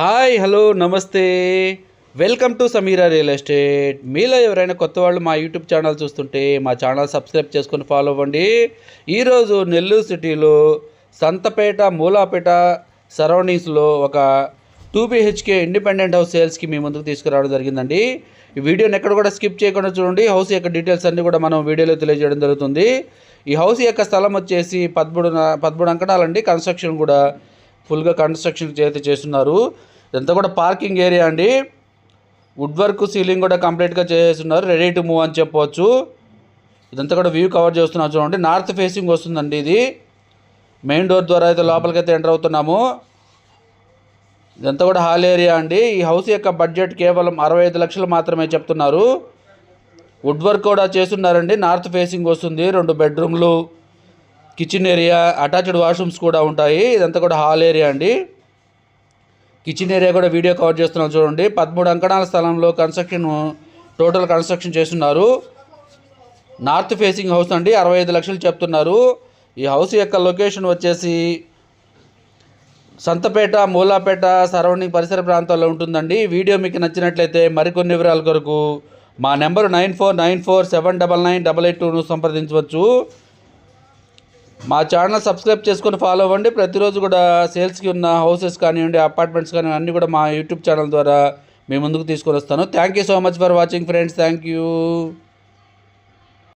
Hi hello నమస్తే. Welcome to Sameera real estate. మీలో ఎవరైనా కొత్త వాళ్ళు మా యూట్యూబ్ ఛానల్ చూస్తుంటే మా ఛానల్ సబ్స్క్రైబ్ చేసుకొని ఫాలో అవ్వండి. ఈరోజు నెల్లూరు సిటీలో సంతపేట మూలాపేట సరౌండింగ్స్లో ఒక టూ బిహెచ్కే ఇండిపెండెంట్ హౌస్ సేల్స్కి మీ ముందుకు తీసుకురావడం జరిగిందండి. ఈ వీడియోని ఎక్కడ కూడా స్కిప్ చేయకుండా చూడండి. హౌస్ యొక్క డీటెయిల్స్ అన్నీ కూడా మనం వీడియోలో తెలియజేయడం జరుగుతుంది. ఈ హౌస్ యొక్క స్థలం వచ్చేసి పదమూడు పదమూడు అంకణాలండి. కన్స్ట్రక్షన్ కూడా ఫుల్గా కన్స్ట్రక్షన్ అయితే చేస్తున్నారు. ఇదంతా కూడా పార్కింగ్ ఏరియా అండి. వుడ్ వర్క్ సీలింగ్ కూడా కంప్లీట్గా చేస్తున్నారు. రెడీ టు మూవ్ అని చెప్పవచ్చు ఇదంతా కూడా వ్యూ కవర్ చేస్తున్నాం చూడండి. నార్త్ ఫేసింగ్ వస్తుందండి ఇది. మెయిన్ డోర్ ద్వారా అయితే లోపలికైతే అయితే ఎంటర్ అవుతున్నాము. ఇదంతా కూడా హాల్ ఏరియా అండి. ఈ హౌస్ యొక్క బడ్జెట్ కేవలం అరవై ఐదు లక్షలు మాత్రమే చెప్తున్నారు. వుడ్ వర్క్ కూడా చేస్తున్నారండి. నార్త్ ఫేసింగ్ వస్తుంది. రెండు బెడ్రూమ్లు కిచెన్ ఏరియా అటాచ్డ్ వాష్రూమ్స్ కూడా ఉంటాయి. ఇదంతా కూడా హాల్ ఏరియా అండి. కిచెన్ ఏరియా కూడా వీడియో కవర్ చేస్తున్నాం చూడండి. పదమూడు అంకణాల స్థలంలో కన్స్ట్రక్షన్ టోటల్ కన్స్ట్రక్షన్ చేస్తున్నారు. నార్త్ ఫేసింగ్ హౌస్ అండి. అరవై ఐదు లక్షలు చెప్తున్నారు. ఈ హౌస్ యొక్క లొకేషన్ వచ్చేసి సంతపేట మూలాపేట సరౌండింగ్ పరిసర ప్రాంతాల్లో ఉంటుందండి. వీడియో మీకు నచ్చినట్లయితే మరికొన్ని వివరాల కొరకు మా number nine four nine four seven double nine double eight టూను సంప్రదించవచ్చు. మా ఛానల్ సబ్స్క్రైబ్ చేసుకొని ఫాలో అవ్వండి. ప్రతిరోజు కూడా సేల్స్కి ఉన్న హౌసెస్ కానివ్వండి అపార్ట్మెంట్స్ కానీ అన్నీ కూడా మా యూట్యూబ్ ఛానల్ ద్వారా మీ ముందుకు తీసుకొని వస్తాను. Thank you so much for watching friends. Thank you.